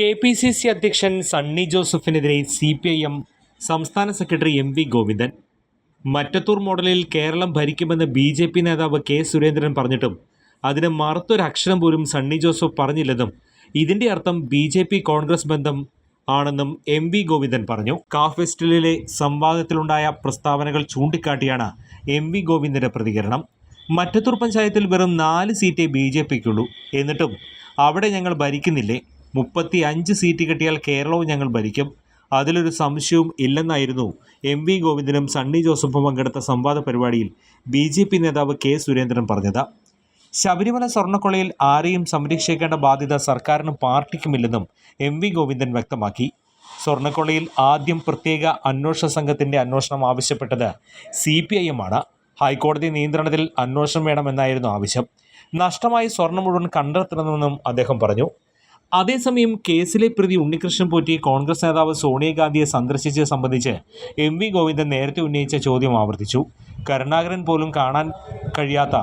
K P C C അധ്യക്ഷൻ സണ്ണി ജോസഫിനെതിരെ C P I M സംസ്ഥാന secretary M V Govindan. Mattathur മോഡലിൽ കേരളം ഭരിക്കുമെന്ന് ബി ജെ പി നേതാവ് കെ സുരേന്ദ്രൻ പറഞ്ഞിട്ടും അതിന് മറുത്തൊരക്ഷരം പോലും സണ്ണി ജോസഫ് പറഞ്ഞില്ലെന്നും ഇതിന്റെ അർത്ഥം ബി ജെ പി കോൺഗ്രസ് ബന്ധം ആണെന്നും എം വി ഗോവിന്ദൻ പറഞ്ഞു. കാഫ് സംവാദത്തിലുണ്ടായ പ്രസ്താവനകൾ ചൂണ്ടിക്കാട്ടിയാണ് എം വി ഗോവിന്ദന്റെ പ്രതികരണം. മറ്റത്തൂർ പഞ്ചായത്തിൽ വെറും നാല് സീറ്റേ ബി ജെ പിക്കുള്ളൂ. എന്നിട്ടും അവിടെ ഞങ്ങൾ ഭരിക്കുന്നില്ലേ? മുപ്പത്തി അഞ്ച് സീറ്റ് കിട്ടിയാൽ കേരളവും ഞങ്ങൾ ഭരിക്കും. അതിലൊരു സംശയവും ഇല്ലെന്നായിരുന്നു എം വി ഗോവിന്ദനും സണ്ണി ജോസഫും പങ്കെടുത്ത സംവാദ പരിപാടിയിൽ ബി ജെ പി നേതാവ് കെ സുരേന്ദ്രൻ പറഞ്ഞത്. ശബരിമല സ്വർണക്കൊളയിൽ ആരെയും സംരക്ഷിക്കേണ്ട ബാധ്യത സർക്കാരിനും പാർട്ടിക്കുമില്ലെന്നും എം വി ഗോവിന്ദൻ വ്യക്തമാക്കി. സ്വർണക്കൊളയിൽ ആദ്യം പ്രത്യേക അന്വേഷണ സംഘത്തിന്റെ അന്വേഷണം ആവശ്യപ്പെട്ടത് സി പി ഐ എം ആണ് ഹൈക്കോടതി നിയന്ത്രണത്തിൽ അന്വേഷണം വേണമെന്നായിരുന്നു ആവശ്യം. നഷ്ടമായി സ്വർണം മുഴുവൻ കണ്ടെത്തണമെന്നും അദ്ദേഹം പറഞ്ഞു. അതേസമയം കേസിലെ പ്രതി ഉണ്ണികൃഷ്ണൻ പോറ്റി കോൺഗ്രസ് നേതാവ് സോണിയാഗാന്ധിയെ സന്ദർശിച്ചത് സംബന്ധിച്ച് എം വി ഗോവിന്ദൻ നേരത്തെ ഉന്നയിച്ച ചോദ്യം ആവർത്തിച്ചു. കരുണാകരൻ പോലും കാണാൻ കഴിയാത്ത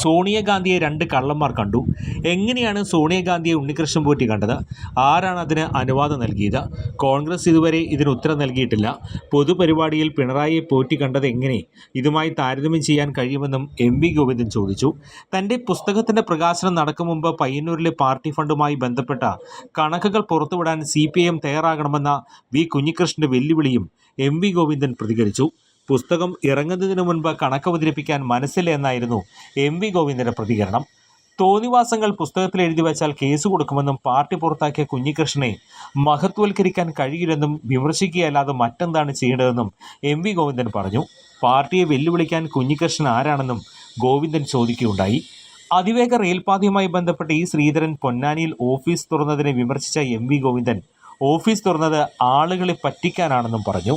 സോണിയാഗാന്ധിയെ രണ്ട് കള്ളന്മാർ കണ്ടു. എങ്ങനെയാണ് സോണിയാഗാന്ധിയെ ഉണ്ണികൃഷ്ണൻ പോറ്റി കണ്ടത്? ആരാണ് അതിന് അനുവാദം നൽകിയത്? കോൺഗ്രസ് ഇതുവരെ ഇതിന് ഉത്തരം നൽകിയിട്ടില്ല. പൊതുപരിപാടിയിൽ പിണറായിയെ പോറ്റി കണ്ടത് എങ്ങനെ? ഇതുമായി താരതമ്യം ചെയ്യാൻ കഴിയുമെന്നും എം വി ഗോവിന്ദൻ ചോദിച്ചു. തന്റെ പുസ്തകത്തിന്റെ പ്രകാശനം നടക്കും മുമ്പ് പയ്യന്നൂരിലെ പാർട്ടി ഫണ്ടുമായി ബന്ധപ്പെട്ട കണക്കുകൾ പുറത്തുവിടാൻ സി പി ഐ എം തയ്യാറാകണമെന്ന വി കുഞ്ഞികൃഷ്ണന്റെ വെല്ലുവിളിയും എം വി ഗോവിന്ദൻ പ്രതികരിച്ചു. പുസ്തകം ഇറങ്ങുന്നതിന് മുൻപ് കണക്ക് അവതരിപ്പിക്കാൻ മനസ്സില്ല എന്നായിരുന്നു എം വി ഗോവിന്ദന്റെ പ്രതികരണം. തോന്നിവാസങ്ങൾ പുസ്തകത്തിൽ എഴുതി വച്ചാൽ കേസ് കൊടുക്കുമെന്നും പാർട്ടി പുറത്താക്കിയ കുഞ്ഞികൃഷ്ണനെ മഹത്വൽക്കരിക്കാൻ കഴിയില്ലെന്നും വിമർശിക്കുകയല്ലാതെ മറ്റെന്താണ് ചെയ്യേണ്ടതെന്നും എം വി ഗോവിന്ദൻ പറഞ്ഞു. പാർട്ടിയെ വെല്ലുവിളിക്കാൻ കുഞ്ഞികൃഷ്ണൻ ആരാണെന്നും ഗോവിന്ദൻ ചോദിക്കുകയുണ്ടായി. അതിവേഗ റെയിൽപാതയുമായി ബന്ധപ്പെട്ട് ഈ ശ്രീധരൻ പൊന്നാനിയിൽ ഓഫീസ് തുറന്നതിനെ വിമർശിച്ച എം വി ഗോവിന്ദൻ ഓഫീസ് തുറന്നത് ആളുകളെ പറ്റിക്കാനാണെന്നും പറഞ്ഞു.